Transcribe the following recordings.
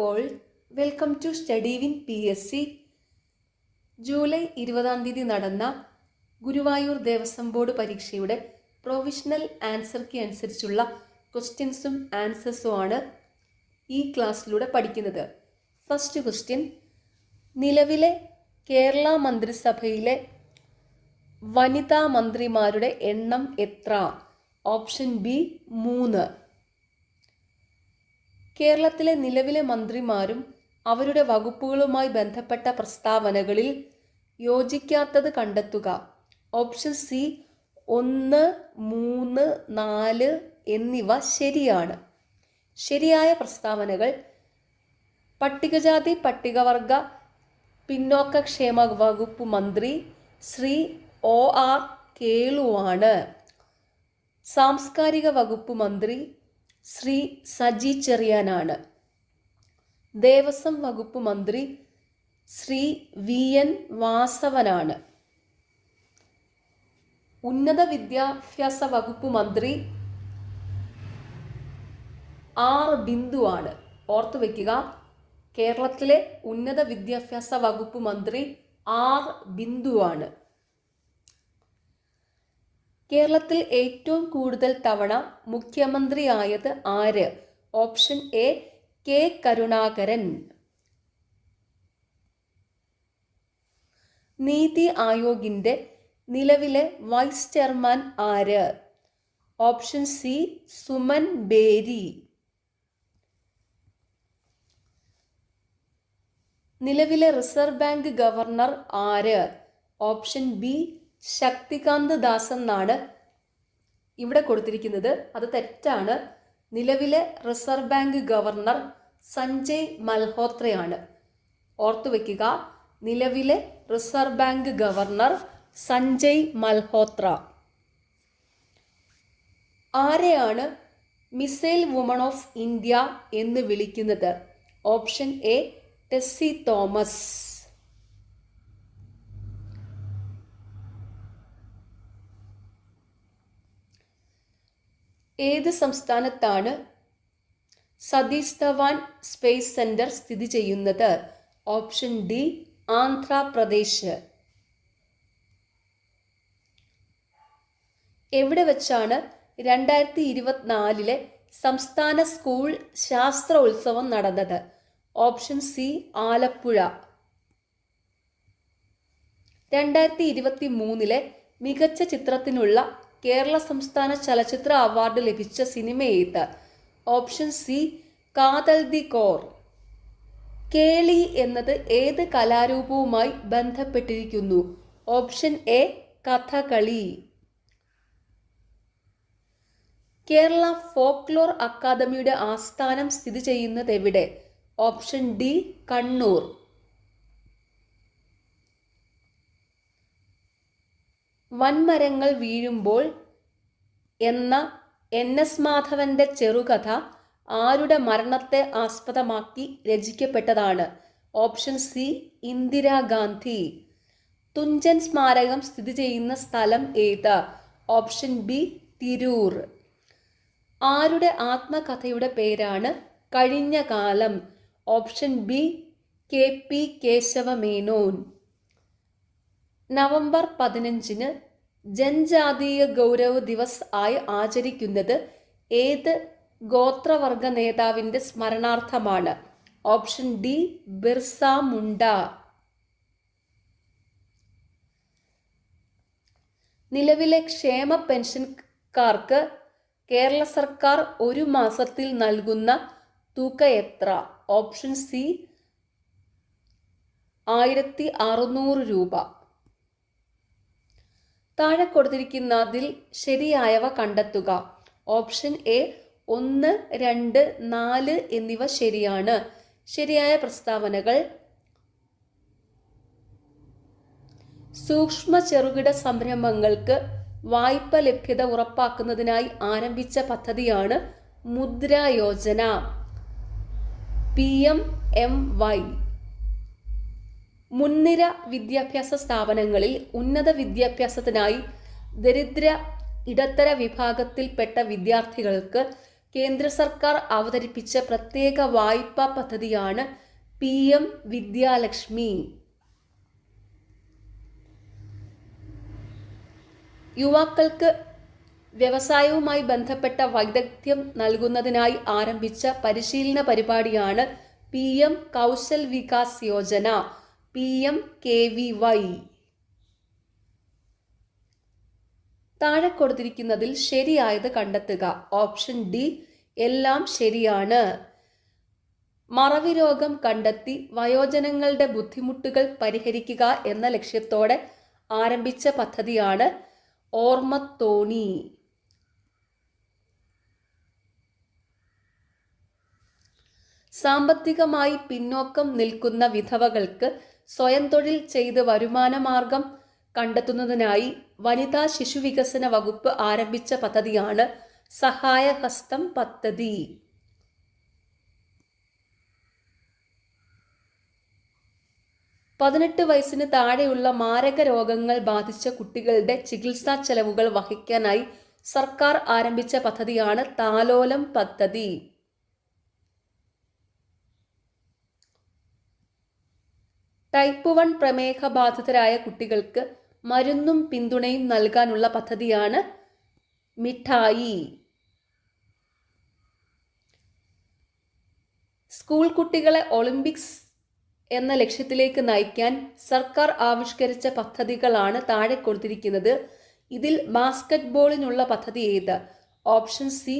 All welcome to study win P S C July ഇരുപതാം തീയതി നടന്ന ഗുരുവായൂർ ദേവസ്വം ബോർഡ് പരീക്ഷയുടെ പ്രൊവിഷണൽ ആൻസർക്ക് അനുസരിച്ചുള്ള ക്വസ്റ്റ്യൻസും ആൻസേഴ്സും ആണ് ഈ ക്ലാസ്സിലൂടെ പഠിക്കുന്നത്. ഫസ്റ്റ് ക്വസ്റ്റ്യൻ നിലവിലെ കേരള മന്ത്രിസഭയിലെ വനിതാ മന്ത്രിമാരുടെ എണ്ണം എത്ര? ഓപ്ഷൻ ബി മൂന്ന്. കേരളത്തിലെ നിലവിലെ മന്ത്രിമാരും അവരുടെ വകുപ്പുകളുമായി ബന്ധപ്പെട്ട പ്രസ്താവനകളിൽ യോജിക്കാത്തത് കണ്ടെത്തുക. ഓപ്ഷൻ സി ഒന്ന് മൂന്ന് നാല് എന്നിവ ശരിയാണ്. ശരിയായ പ്രസ്താവനകൾ പട്ടികജാതി പട്ടികവർഗ പിന്നോക്കക്ഷേമ വകുപ്പ് മന്ത്രി ശ്രീ ഒ ആർ കേളുവാണ്. സാംസ്കാരിക വകുപ്പ് മന്ത്രി ശ്രീ സജി ചെറിയാനാണ്. ദേവസ്വം വകുപ്പ് മന്ത്രി ശ്രീ വി എൻ വാസവനാണ്. ഉന്നത വിദ്യാഭ്യാസ വകുപ്പ് മന്ത്രി ആർ ബിന്ദുവാണ് ഓർത്തു വയ്ക്കുക കേരളത്തിലെ ഉന്നത വിദ്യാഭ്യാസ വകുപ്പ് മന്ത്രി ആർ ബിന്ദുവാണ് കേരളത്തിൽ ഏറ്റവും കൂടുതൽ തവണ മുഖ്യമന്ത്രിയായത് ആര്? Option A K Karunakaran. നീതി ആയോഗിന്റെ നിലവിലെ വൈസ് ചെയർമാൻ ആര്? Option C Suman Bery. നിലവിലെ റിസർവ് ബാങ്ക് ഗവർണർ ആര്? ഓപ്ഷൻ ബി ശക്തികാന്ത് ദാസ് എന്നാണ് ഇവിടെ കൊടുത്തിരിക്കുന്നത്. അത് തെറ്റാണ്. നിലവിലെ റിസർവ് ബാങ്ക് ഗവർണർ സഞ്ജയ് മൽഹോത്രയാണ്. ഓർത്തു വയ്ക്കുക നിലവിലെ reserve bank governor Sanjay Malhotra. ആരെയാണ് മിസൈൽ വുമൺ ഓഫ് ഇന്ത്യ എന്ന് വിളിക്കുന്നത്? Option A Tessy Thomas. ഏത് സംസ്ഥാനത്താണ് സതീഷ് ധവാൻ സ്പേസ് സെന്റർ സ്ഥിതി ചെയ്യുന്നത്? Option D Andhra Pradesh. എവിടെ വെച്ചാണ് രണ്ടായിരത്തി ഇരുപത്തിനാലിലെ സംസ്ഥാന സ്കൂൾ ശാസ്ത്രോത്സവം നടന്നത്? Option C Alappuzha. രണ്ടായിരത്തി ഇരുപത്തി മൂന്നിലെ മികച്ച ചിത്രത്തിനുള്ള കേരള സംസ്ഥാന ചലച്ചിത്ര അവാർഡ് ലഭിച്ച സിനിമ ഏത് option C Kaathal the core. കേളി എന്നത് ഏത് കലാരൂപവുമായി ബന്ധപ്പെട്ടിരിക്കുന്നു? Option A Kathakali. Kerala folklore അക്കാദമിയുടെ ആസ്ഥാനം സ്ഥിതി ചെയ്യുന്നത് എവിടെ ഓപ്ഷൻ ഡി കണ്ണൂർ. വൻമരങ്ങൾ വീഴുമ്പോൾ എന്ന എൻ എസ് മാധവന്റെ ചെറുകഥ ആരുടെ മരണത്തെ ആസ്പദമാക്കി രചിക്കപ്പെട്ടതാണ്. ഓപ്ഷൻ സി ഇന്ദിരാഗാന്ധി തുഞ്ചൻ സ്മാരകം സ്ഥിതി ചെയ്യുന്ന സ്ഥലം ഏത്? Option B Tirur. ആരുടെ ആത്മകഥയുടെ പേരാണ് കഴിഞ്ഞ കാലം option B K P Kesava Menon. November പതിനഞ്ചിന് ജൻജാതീയ ഗൗരവ ദിവസ് ആയി ആചരിക്കുന്നത് ഏത് ഗോത്രവർഗ നേതാവിന്റെ സ്മരണാർത്ഥമാണ്? Option D Birsa Munda. നിലവിലെ ക്ഷേമ പെൻഷൻകാർക്ക് കേരള സർക്കാർ ഒരു മാസത്തിൽ നൽകുന്ന തുക എത്ര? ഓപ്ഷൻ സി ആയിരത്തി അറുന്നൂറ് രൂപ. താഴെ കൊടുത്തിരിക്കുന്നതിൽ ശരിയായവ കണ്ടെത്തുക. ഓപ്ഷൻ എ ഒന്ന് രണ്ട് നാല് എന്നിവ ശരിയാണ്. ശരിയായ പ്രസ്താവനകൾ. സൂക്ഷ്മ ചെറുകിട സംരംഭങ്ങൾക്ക് വായ്പ ലഭ്യത ഉറപ്പാക്കുന്നതിനായി ആരംഭിച്ച പദ്ധതിയാണ് Mudra Yojana P M M Y. മുൻനിര വിദ്യാഭ്യാസ സ്ഥാപനങ്ങളിൽ ഉന്നത വിദ്യാഭ്യാസത്തിനായി ദരിദ്ര ഇടത്തര വിഭാഗത്തിൽപ്പെട്ട വിദ്യാർത്ഥികൾക്ക് കേന്ദ്ര സർക്കാർ അവതരിപ്പിച്ച പ്രത്യേക വായ്പാ പദ്ധതിയാണ് പി എം വിദ്യാലക്ഷ്മി. യുവാക്കൾക്ക് വ്യവസായവുമായി ബന്ധപ്പെട്ട വൈദഗ്ധ്യം നൽകുന്നതിനായി ആരംഭിച്ച പരിശീലന പരിപാടിയാണ് P M Kaushal Vikas Yojana. P M K V Y. താഴെ കൊടുത്തിരിക്കുന്നതിൽ ശരിയായത് കണ്ടെത്തുക. ഓപ്ഷൻ ഡി എല്ലാം ശരിയാണ്. മറവി രോഗം കണ്ടെത്തി വയോജനങ്ങളുടെ ബുദ്ധിമുട്ടുകൾ പരിഹരിക്കുക എന്ന ലക്ഷ്യത്തോടെ ആരംഭിച്ച പദ്ധതിയാണ് ഓർമ്മത്തോണി. സാമ്പത്തികമായി പിന്നോക്കം നിൽക്കുന്ന വിധവകൾക്ക് സ്വയം തൊഴിൽ ചെയ്ത് വരുമാനമാർഗം കണ്ടെത്തുന്നതിനായി വനിതാ ശിശുവികസന വകുപ്പ് ആരംഭിച്ച പദ്ധതിയാണ് സഹായഹസ്തം പദ്ധതി. പതിനെട്ട് വയസ്സിന് താഴെയുള്ള മാരക രോഗങ്ങൾ ബാധിച്ച കുട്ടികളുടെ ചികിത്സാ ചെലവുകൾ വഹിക്കാനായി സർക്കാർ ആരംഭിച്ച പദ്ധതിയാണ് താലോലം പദ്ധതി. ടൈപ്പ് വൺ പ്രമേഹ ബാധിതരായ കുട്ടികൾക്ക് മരുന്നും പിന്തുണയും നൽകാനുള്ള പദ്ധതിയാണ് മിഠായി. സ്കൂൾ കുട്ടികളെ ഒളിമ്പിക്സ് എന്ന ലക്ഷ്യത്തിലേക്ക് നയിക്കാൻ സർക്കാർ ആവിഷ്കരിച്ച പദ്ധതികളാണ് താഴെ കൊടുത്തിരിക്കുന്നത്. ഇതിൽ ബാസ്കറ്റ് ബോളിനുള്ള പദ്ധതി ഏത്? Option C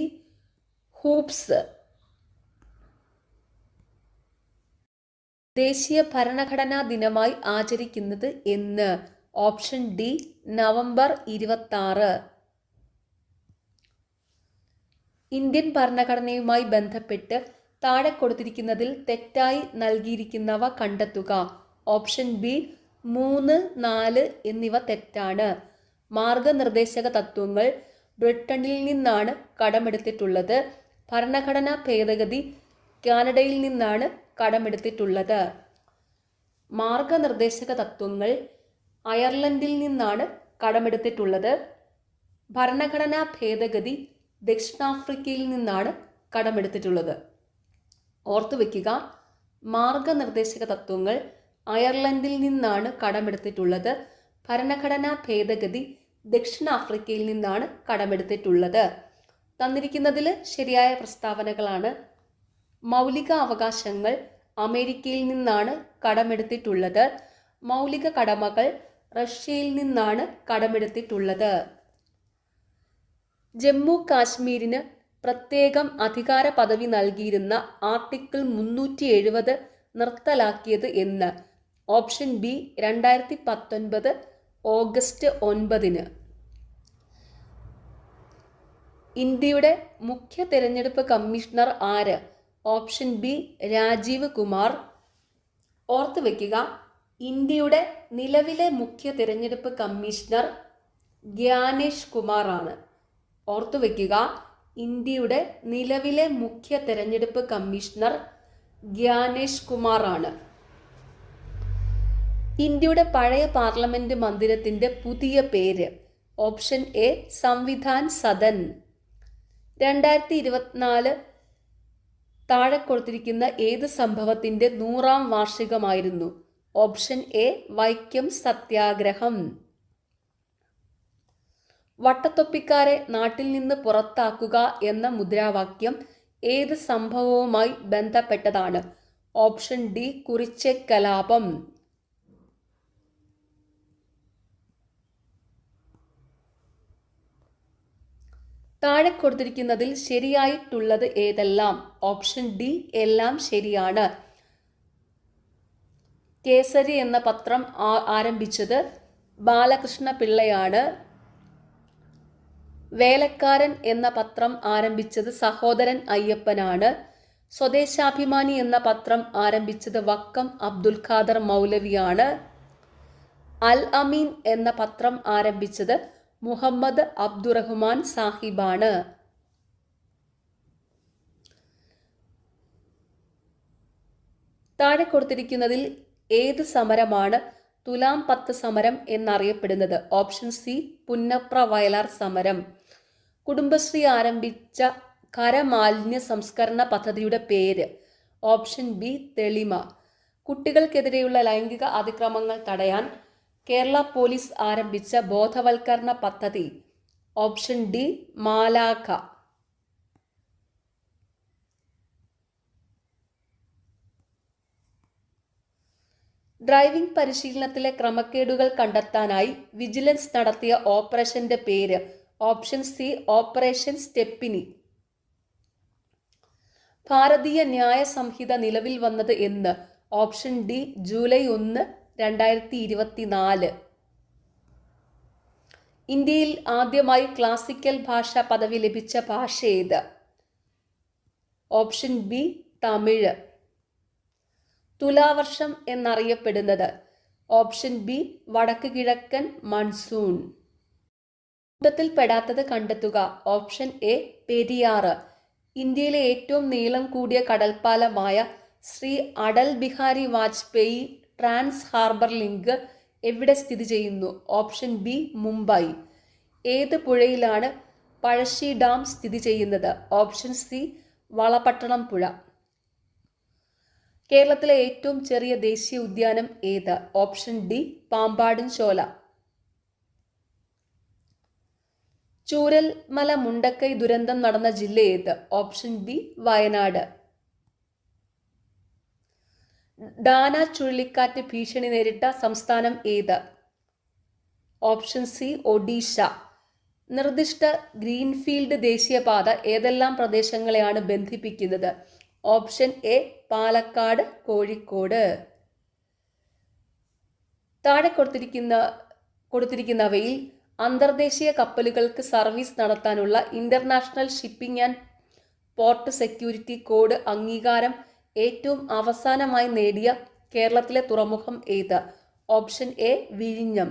hoops. ദേശീയ ഭരണഘടനാ ദിനമായി ആചരിക്കുന്നത് എന്ന്. ഓപ്ഷൻ ഡി നവംബർ ഇരുപത്തി ഇന്ത്യൻ ഭരണഘടനയുമായി ബന്ധപ്പെട്ട് താഴെ കൊടുത്തിരിക്കുന്നതിൽ തെറ്റായി നൽകിയിരിക്കുന്നവ കണ്ടെത്തുക. ഓപ്ഷൻ ബി മൂന്ന് നാല് എന്നിവ തെറ്റാണ്. മാർഗനിർദ്ദേശക തത്വങ്ങൾ ബ്രിട്ടനിൽ നിന്നാണ് കടമെടുത്തിട്ടുള്ളത്. ഭരണഘടനാ ഭേദഗതി കാനഡയിൽ നിന്നാണ് കടമെടുത്തിട്ടുള്ളത്. മാർഗനിർദ്ദേശക തത്വങ്ങൾ അയർലൻഡിൽ നിന്നാണ് കടമെടുത്തിട്ടുള്ളത്. ഭരണഘടനാ ഭേദഗതി ദക്ഷിണാഫ്രിക്കയിൽ നിന്നാണ് കടമെടുത്തിട്ടുള്ളത്. ഓർത്തു വയ്ക്കുക മാർഗനിർദ്ദേശക തത്വങ്ങൾ അയർലൻഡിൽ നിന്നാണ് കടമെടുത്തിട്ടുള്ളത്. ഭരണഘടനാ ഭേദഗതി ദക്ഷിണാഫ്രിക്കയിൽ നിന്നാണ് കടമെടുത്തിട്ടുള്ളത്. തന്നിരിക്കുന്നതിൽ ശരിയായ പ്രസ്താവനകളാണ് മൗലിക അവകാശങ്ങൾ അമേരിക്കയിൽ നിന്നാണ് കടമെടുത്തിട്ടുള്ളത്. മൗലിക കടമകൾ റഷ്യയിൽ നിന്നാണ് കടമെടുത്തിട്ടുള്ളത്. ജമ്മു കാശ്മീരിന് പ്രത്യേകം അധികാര പദവി നൽകിയിരുന്ന ആർട്ടിക്കിൾ മുന്നൂറ്റി എഴുപത് നിർത്തലാക്കിയത് എന്ന് ഓപ്ഷൻ ബി രണ്ടായിരത്തി പത്തൊൻപത് ഓഗസ്റ്റ് ഒൻപതിന്. ഇന്ത്യയുടെ മുഖ്യ തെരഞ്ഞെടുപ്പ് കമ്മീഷണർ ആര്? Option B Rajeev Kumar. ഓർത്തു വയ്ക്കുക ഇന്ത്യയുടെ നിലവിലെ മുഖ്യ തിരഞ്ഞെടുപ്പ് കമ്മീഷണർ ഗ്യാനേഷ് കുമാർ ആണ് ഓർത്തു വയ്ക്കുക ഇന്ത്യയുടെ നിലവിലെ മുഖ്യ തെരഞ്ഞെടുപ്പ് കമ്മീഷണർ ഗ്യാനേഷ് കുമാർ ആണ് ഇന്ത്യയുടെ പഴയ പാർലമെന്റ് മന്ദിരത്തിന്റെ പുതിയ പേര് ഓപ്ഷൻ എ സംവിധാൻ സദൻ. രണ്ടായിരത്തി ഇരുപത്തിനാല് താഴെ കൊടുത്തിരിക്കുന്ന ഏത് സംഭവത്തിന്റെ നൂറാം വാർഷികമായിരുന്നു? ഓപ്ഷൻ എ വൈക്കം സത്യാഗ്രഹം. വട്ടത്തൊപ്പിക്കാരെ നാട്ടിൽ നിന്ന് പുറത്താക്കുക എന്ന മുദ്രാവാക്യം ഏത് സംഭവവുമായി ബന്ധപ്പെട്ടതാണ്? ഓപ്ഷൻ ഡി കുറിച്ച കലാപം. താഴെ കൊടുത്തിരിക്കുന്നതിൽ ശരിയായിട്ടുള്ളത് ഏതെല്ലാം? ഓപ്ഷൻ ഡി എല്ലാം ശരിയാണ്. കേസരി എന്ന പത്രം ആരംഭിച്ചത് ബാലകൃഷ്ണ പിള്ളയാണ്. വേലക്കാരൻ എന്ന പത്രം ആരംഭിച്ചത് സഹോദരൻ അയ്യപ്പനാണ്. സ്വദേശാഭിമാനി എന്ന പത്രം ആരംഭിച്ചത് വക്കം അബ്ദുൽ ഖാദർ മൗലവിയാണ്. അൽ അമീൻ എന്ന പത്രം ആരംഭിച്ചത് മുഹമ്മദ് അബ്ദുറഹ്മാൻ സാഹിബാണ്. താഴെ കൊടുത്തിരിക്കുന്നതിൽ ഏത് സമരമാണ് തുലാം പത്ത് സമരം എന്നറിയപ്പെടുന്നത്? ഓപ്ഷൻ സി പുന്നപ്ര വയലാർ സമരം. കുടുംബശ്രീ ആരംഭിച്ച കരമാലിന്യ സംസ്കരണ പദ്ധതിയുടെ പേര്. Option B തെളിമ. കുട്ടികൾക്കെതിരെയുള്ള ലൈംഗിക അതിക്രമങ്ങൾ തടയാൻ കേരള പോലീസ് ആരംഭിച്ച ബോധവൽക്കരണ പദ്ധതി ഓപ്ഷൻ ഡി മാലാഖ. ഡ്രൈവിംഗ് പരിശീലനത്തിലെ ക്രമക്കേടുകൾ കണ്ടെത്താനായി വിജിലൻസ് നടത്തിയ ഓപ്പറേഷന്റെ പേര് ഓപ്ഷൻ സി ഓപ്പറേഷൻ സ്റ്റെപ്പിനി. ഭാരതീയ ന്യായ സംഹിത നിലവിൽ വന്നത് എന്ന് ഓപ്ഷൻ ഡി ജൂലൈ ഒന്ന് രണ്ടായിരത്തി ഇരുപത്തി നാല് ഇന്ത്യയിൽ ആദ്യമായി ക്ലാസിക്കൽ ഭാഷ പദവി ലഭിച്ച ഭാഷ ഏത്? Option B Tamil. തുലാവർഷം എന്നറിയപ്പെടുന്നത് ഓപ്ഷൻ ബി വടക്ക് കിഴക്കൻ മൺസൂൺ. കൂട്ടത്തിൽ പെടാത്തത് കണ്ടെത്തുക. Option A Periyar. ഇന്ത്യയിലെ ഏറ്റവും നീളം കൂടിയ കടൽപ്പാലമായ Shri Atal Bihari Vajpayee trans harbour link എവിടെ സ്ഥിതി ചെയ്യുന്നു? Option B Mumbai. ഏത് പുഴയിലാണ് പഴശ്ശി ഡാം സ്ഥിതി ചെയ്യുന്നത്? ഓപ്ഷൻ സി വളപട്ടണം പുഴ. കേരളത്തിലെ ഏറ്റവും ചെറിയ ദേശീയ ഉദ്യാനം ഏത്? Option D Pampadum Shola. Chooralmala Mundakkai ദുരന്തം നടന്ന ജില്ല ഏത്? Option B Wayanad. ഡാന ചുഴലിക്കാറ്റ് ഭീഷണി നേരിട്ട സംസ്ഥാനം ഏത്? Option C Odisha. നിർദ്ദിഷ്ട ഗ്രീൻഫീൽഡ് ദേശീയപാത ഏതെല്ലാം പ്രദേശങ്ങളെയാണ് ബന്ധിപ്പിക്കുന്നത്? Option A Palakkad Kozhikode. താഴെ കൊടുത്തിരിക്കുന്ന കൊടുത്തിരിക്കുന്നവയിൽ അന്തർദേശീയ കപ്പലുകൾക്ക് സർവീസ് നടത്താനുള്ള international shipping and port security code അംഗീകാരം ഏറ്റവും അവസാനമായി നേടിയ കേരളത്തിലെ തുറമുഖം ഏത്? ഓപ്ഷൻ എ വിഴിഞ്ഞം.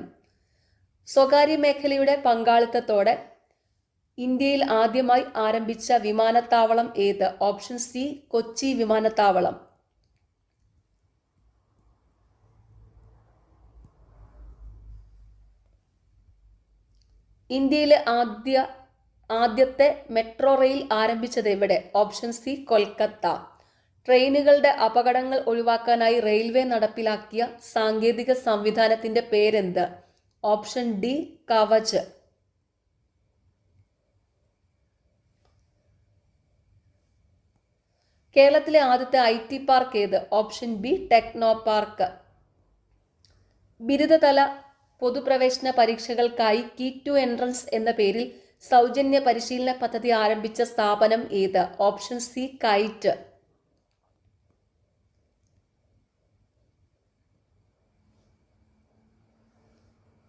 സ്വകാര്യ മേഖലയുടെ പങ്കാളിത്തത്തോടെ ഇന്ത്യയിൽ ആദ്യമായി ആരംഭിച്ച വിമാനത്താവളം ഏത്? ഓപ്ഷൻ സി കൊച്ചി വിമാനത്താവളം. ഇന്ത്യയിലെ ആദ്യ ആദ്യത്തെ മെട്രോ റെയിൽ ആരംഭിച്ചത് എവിടെ? Option C Kolkata. ട്രെയിനുകളുടെ അപകടങ്ങൾ ഒഴിവാക്കാനായി റെയിൽവേ നടപ്പിലാക്കിയ സാങ്കേതിക സംവിധാനത്തിന്റെ പേരെന്ത്? Option D Kavach. കേരളത്തിലെ ആദ്യത്തെ ഐ ടി പാർക്ക് ഏത്? Option B techno park. ബിരുദതല പൊതുപ്രവേശന പരീക്ഷകൾക്കായി കി ടു എൻട്രൻസ് എന്ന പേരിൽ സൗജന്യ പരിശീലന പദ്ധതി ആരംഭിച്ച സ്ഥാപനം ഏത്? Option C KITE.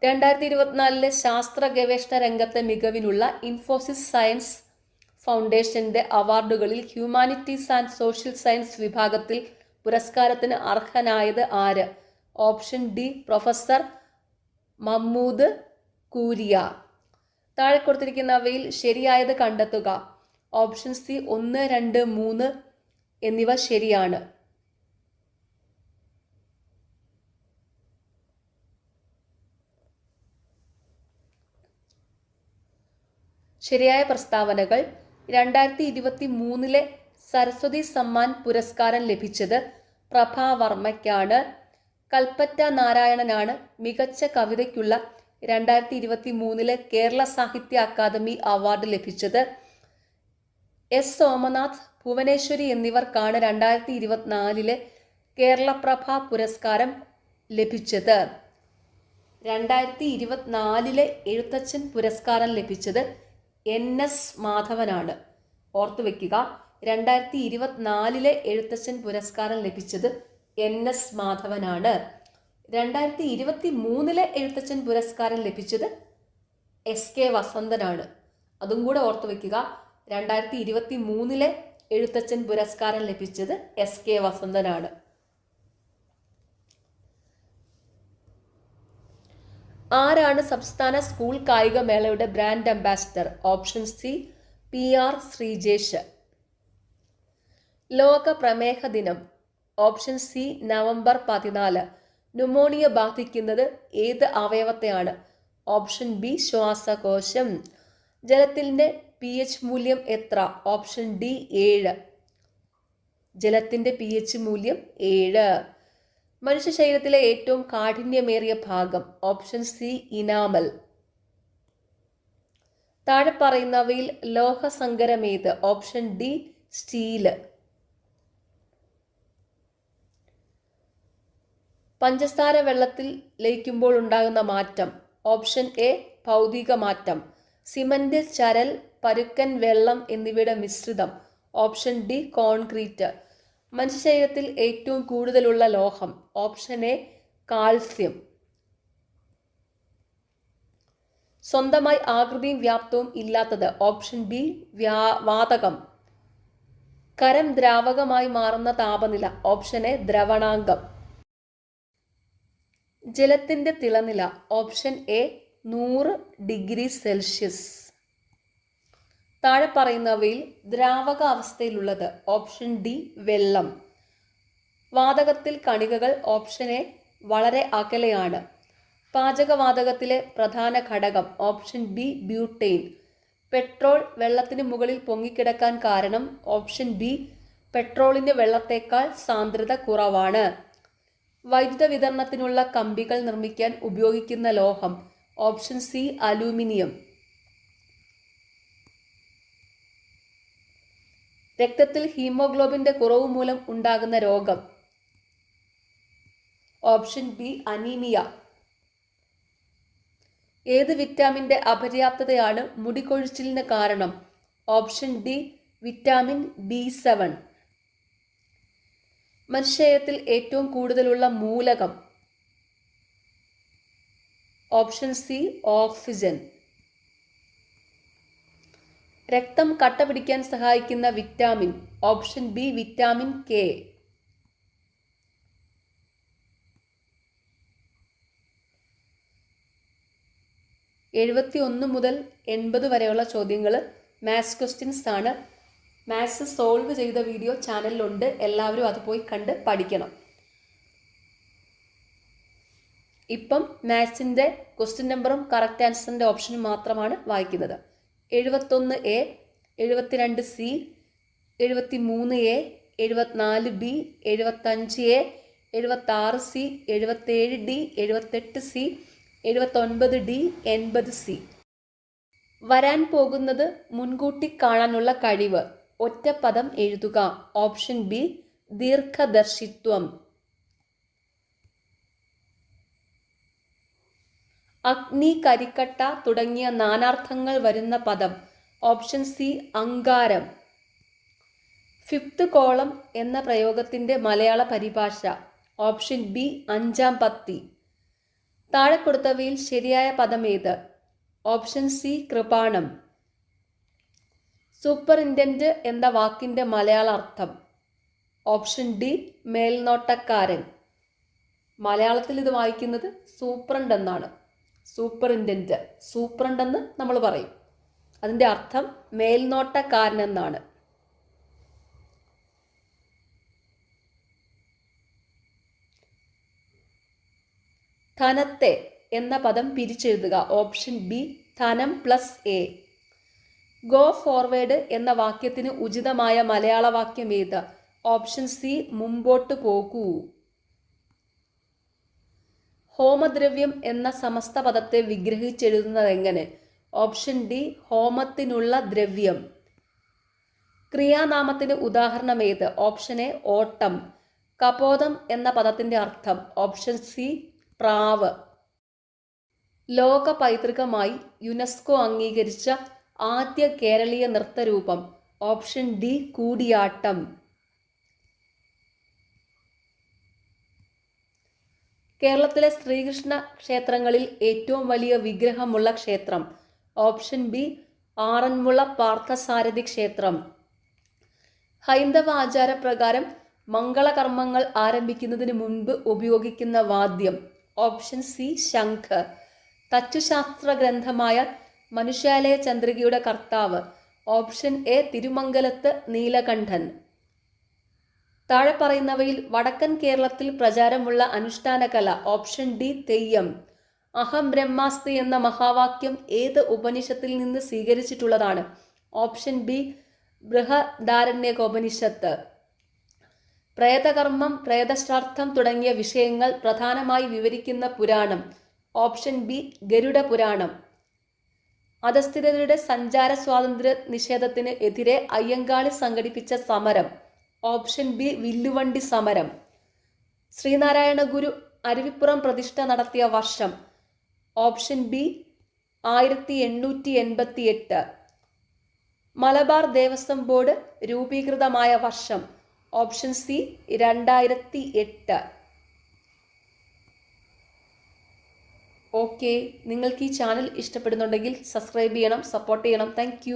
രണ്ടായിരത്തി ഇരുപത്തിനാലിലെ ശാസ്ത്ര ഗവേഷണ രംഗത്തെ മികവിനുള്ള ഇൻഫോസിസ് സയൻസ് ഫൗണ്ടേഷന്റെ അവാർഡുകളിൽ ഹ്യൂമാനിറ്റീസ് ആൻഡ് സോഷ്യൽ സയൻസ് വിഭാഗത്തിൽ പുരസ്കാരത്തിന് അർഹനായത് ആര്? Option D professor Mahmood Kooria. താഴെ കൊടുത്തിരിക്കുന്നവയിൽ ശരിയായത് കണ്ടെത്തുക. ഓപ്ഷൻ സി ഒന്ന് രണ്ട് മൂന്ന് എന്നിവ ശരിയാണ്. ശരിയായ പ്രസ്താവനകൾ രണ്ടായിരത്തി ഇരുപത്തി മൂന്നിലെ സരസ്വതി സമ്മാൻ പുരസ്കാരം ലഭിച്ചത് പ്രഭാവർമ്മയ്ക്കാണ് കൽപ്പറ്റ നാരായണനാണ് മികച്ച കവിതയ്ക്കുള്ള രണ്ടായിരത്തി ഇരുപത്തി മൂന്നിലെ കേരള സാഹിത്യ അക്കാദമി അവാർഡ് ലഭിച്ചത്. എസ്. സോമനാഥ് ഭുവനേശ്വരി എന്നിവർക്കാണ് രണ്ടായിരത്തി ഇരുപത്തിനാലിലെ കേരളപ്രഭ പുരസ്കാരം ലഭിച്ചത്. രണ്ടായിരത്തി ഇരുപത്തിനാലിലെ എഴുത്തച്ഛൻ പുരസ്കാരം ലഭിച്ചത് എൻ എസ് മാധവനാണ്. ഓർത്തു വെക്കുക രണ്ടായിരത്തി ഇരുപത്തിനാലിലെ എഴുത്തച്ഛൻ പുരസ്കാരം ലഭിച്ചത് എൻ എസ് മാധവനാണ്. രണ്ടായിരത്തി ഇരുപത്തി മൂന്നിലെ എഴുത്തച്ഛൻ പുരസ്കാരം ലഭിച്ചത് എസ് കെ വസന്തനാണ്. അതും കൂടെ ഓർത്തു വെക്കുക രണ്ടായിരത്തി ഇരുപത്തി മൂന്നിലെ എഴുത്തച്ഛൻ പുരസ്കാരം ലഭിച്ചത് എസ് കെ വസന്തനാണ്. ആരാണ് സംസ്ഥാന സ്കൂൾ കായിക മേളയുടെ brand ambassador? Option C P R Sreejesh. ലോക പ്രമേഹ ദിനം. ഓപ്ഷൻ സി നവംബർ പതിനാല്. ന്യൂമോണിയ ബാധിക്കുന്നത് ഏത് അവയവത്തെയാണ്? ഓപ്ഷൻ ബി ശ്വാസകോശം. ജലത്തിന്റെ പി എച്ച് മൂല്യം എത്ര? ഓപ്ഷൻ ഡി ഏഴ്. ജലത്തിന്റെ പി എച്ച് മൂല്യം ഏഴ്. മനുഷ്യ ശരീരത്തിലെ ഏറ്റവും കാഠിന്യമേറിയ ഭാഗം ഓപ്ഷൻ സി ഇനാമൽ. താഴെ പറയുന്നവയിൽ ലോഹസങ്കരമേത് ഓപ്ഷൻ ഡി സ്റ്റീൽ. പഞ്ചസാര വെള്ളത്തിൽ ലയിക്കുമ്പോൾ ഉണ്ടാകുന്ന മാറ്റം ഓപ്ഷൻ എ ഭൗതിക മാറ്റം. സിമന്റ് ചരൽ പരുക്കൻ വെള്ളം എന്നിവയുടെ മിശ്രിതം ഓപ്ഷൻ ഡി കോൺക്രീറ്റ്. മനുഷ്യ ശരീരത്തിൽ ഏറ്റവും കൂടുതലുള്ള ലോഹം ഓപ്ഷൻ എ കാൽസ്യം. സ്വന്തമായി ആകൃതിയും വ്യാപ്തവും ഇല്ലാത്തത് ഓപ്ഷൻ ബി വ്യാ വാതകം. കരം ദ്രാവകമായി മാറുന്ന താപനില ഓപ്ഷൻ എ ദ്രവണാംഗം. ജലത്തിന്റെ തിളനില ഓപ്ഷൻ എ നൂറ് ഡിഗ്രി സെൽഷ്യസ്. താഴെ പറയുന്നവയിൽ ദ്രാവക അവസ്ഥയിലുള്ളത് ഓപ്ഷൻ ഡി വെള്ളം. വാതകത്തിൽ കണികകൾ ഓപ്ഷൻ എ വളരെ അകലെയാണ്. പാചകവാതകത്തിലെ പ്രധാന ഘടകം ഓപ്ഷൻ ബി ബ്യൂട്ടെയിൻ പെട്രോൾ വെള്ളത്തിന് മുകളിൽ പൊങ്ങിക്കിടക്കാൻ കാരണം ഓപ്ഷൻ ബി പെട്രോളിന് വെള്ളത്തേക്കാൾ സാന്ദ്രത കുറവാണ്. വൈദ്യുത വിതരണത്തിനുള്ള കമ്പികൾ നിർമ്മിക്കാൻ ഉപയോഗിക്കുന്ന ലോഹം ഓപ്ഷൻ സി അലൂമിനിയം. രക്തത്തിൽ ഹീമോഗ്ലോബിന്റെ കുറവ് മൂലം ഉണ്ടാകുന്ന രോഗം. Option B anaemia. ഏത് വിറ്റാമിന്റെ അപര്യാപ്തതയാണ് മുടികൊഴിച്ചിലിന് കാരണം? Option D vitamin B seven. മനുഷ്യത്തിൽ ഏറ്റവും കൂടുതലുള്ള മൂലകം? Option C oxygen. രക്തം കട്ട പിടിക്കാൻ സഹായിക്കുന്ന vitamin option B vitamin K. എഴുപത്തി ഒന്ന് മുതൽ എൺപത് വരെയുള്ള ചോദ്യങ്ങൾ മാത്സ് ക്വസ്റ്റ്യൻസ് ആണ്. മാത്സ് സോൾവ് ചെയ്ത വീഡിയോ ചാനലിലുണ്ട്. എല്ലാവരും അത് പോയി കണ്ട് പഠിക്കണം. ഇപ്പം മാത്സിന്റെ ക്വസ്റ്റ്യൻ നമ്പറും കറക്റ്റ് ആൻസറിന്റെ ഓപ്ഷനും മാത്രമാണ് വായിക്കുന്നത്. എഴുപത്തൊന്ന് എ എഴുപത്തിരണ്ട് സി എഴുപത്തി മൂന്ന് എ എഴുപത്തിനാല് ബി എഴുപത്തഞ്ച് എ എഴുപത്താറ് സി എഴുപത്തേഴ് ഡി എഴുപത്തെട്ട് സി എഴുപത്തൊൻപത് ഡി എൺപത് സി. വരാൻ പോകുന്നത് മുൻകൂട്ടി കാണാനുള്ള കഴിവ്. ഒറ്റപ്പദം എഴുതുക. ഓപ്ഷൻ ബി ദീർഘദർശിത്വം. അഗ്നി കരിക്കട്ട തുടങ്ങിയ നാനാർത്ഥങ്ങൾ വരുന്ന പദം. ഓപ്ഷൻ സി അങ്കാരം. ഫിഫ്ത്ത് കോളം എന്ന പ്രയോഗത്തിന്റെ മലയാള പരിഭാഷ. ഓപ്ഷൻ ബി അഞ്ചാം പത്തി. താഴെ കൊടുത്തവയിൽ ശരിയായ പദം ഏത്? Option C കൃപാണം. സൂപ്പറിന്റന്റ് എന്ന വാക്കിന്റെ മലയാള അർത്ഥം. ഓപ്ഷൻ ഡി മേൽനോട്ടക്കാരൻ. മലയാളത്തിൽ ഇത് വായിക്കുന്നത് സൂപ്രണ്ട് എന്നാണ്. സൂപ്പറിന്റന്റ് സൂപ്രണ്ടെന്ന് നമ്മൾ പറയും. അതിന്റെ അർത്ഥം മേൽനോട്ടക്കാരൻ എന്നാണ് ധനത്തെ എന്ന പദം പിരിച്ചെഴുതുക. ഓപ്ഷൻ ബി ധനം പ്ലസ് എ. ഗോ ഫോർവേഡ് എന്ന വാക്യത്തിന് ഉചിതമായ മലയാള വാക്യം ഏത്? ഓപ്ഷൻ സി മുമ്പോട്ട് പോകൂ. ഹോമദ്രവ്യം എന്ന സമസ്ത പദത്തെ വിഗ്രഹിച്ചെഴുതുന്നത് എങ്ങനെ? ഓപ്ഷൻ ഡി ഹോമത്തിനുള്ള ദ്രവ്യം. ക്രിയാനാമത്തിന് ഉദാഹരണം ഏത്? ഓപ്ഷൻ എ ഓട്ടം. കപോതം എന്ന പദത്തിന്റെ അർത്ഥം. ഓപ്ഷൻ സി പ്രാവ്. ലോക പൈതൃകമായി യുനെസ്കോ അംഗീകരിച്ച ആദ്യ കേരളീയ നൃത്തരൂപം. Option D Koodiyattam. കേരളത്തിലെ ശ്രീകൃഷ്ണ ക്ഷേത്രങ്ങളിൽ ഏറ്റവും വലിയ വിഗ്രഹമുള്ള ക്ഷേത്രം ഓപ്ഷൻ ബി ആറന്മുള പാർത്ഥസാരഥി ക്ഷേത്രം. ഹൈന്ദവ ആചാരപ്രകാരം മംഗളകർമ്മങ്ങൾ ആരംഭിക്കുന്നതിന് മുൻപ് ഉപയോഗിക്കുന്ന വാദ്യം ഓപ്ഷൻ സി ശംഖ്. തച്ചുശാസ്ത്ര ഗ്രന്ഥമായ മനുഷ്യാലയ ചന്ദ്രികയുടെ കർത്താവ് ഓപ്ഷൻ എ തിരുമംഗലത്ത് നീലകണ്ഠൻ. താഴെ പറയുന്നവയിൽ വടക്കൻ കേരളത്തിൽ പ്രചാരമുള്ള അനുഷ്ഠാന കല ഓപ്ഷൻ ഡി തെയ്യം. അഹം ബ്രഹ്മാസ്തി എന്ന മഹാവാക്യം ഏത് ഉപനിഷത്തിൽ നിന്ന് സ്വീകരിച്ചിട്ടുള്ളതാണ്? Option B ബൃഹദാരണ്യകോപനിഷത്ത്. പ്രേതകർമ്മം പ്രേതശ്രാർത്ഥം തുടങ്ങിയ വിഷയങ്ങൾ പ്രധാനമായി വിവരിക്കുന്ന പുരാണം. ഓപ്ഷൻ ബി ഗരുഡ പുരാണം അധസ്ഥിതരുടെ സഞ്ചാര സ്വാതന്ത്ര്യ നിഷേധത്തിന് എതിരെ അയ്യങ്കാളി സംഘടിപ്പിച്ച സമരം. ഓപ്ഷൻ ബി വില്ലുവണ്ടി സമരം. ശ്രീനാരായണ ഗുരു അരുവിപ്പുറം പ്രതിഷ്ഠ നടത്തിയ വർഷം. ഓപ്ഷൻ ബി ആയിരത്തി എണ്ണൂറ്റി എൺപത്തി എട്ട് മലബാർ ദേവസ്വം ബോർഡ് രൂപീകൃതമായ വർഷം. ഓപ്ഷൻ സി രണ്ടായിരത്തി എട്ട് ഓക്കെ. നിങ്ങൾക്ക് ഈ ചാനൽ ഇഷ്ടപ്പെടുന്നുണ്ടെങ്കിൽ സബ്സ്ക്രൈബ് ചെയ്യണം സപ്പോർട്ട് ചെയ്യണം. താങ്ക്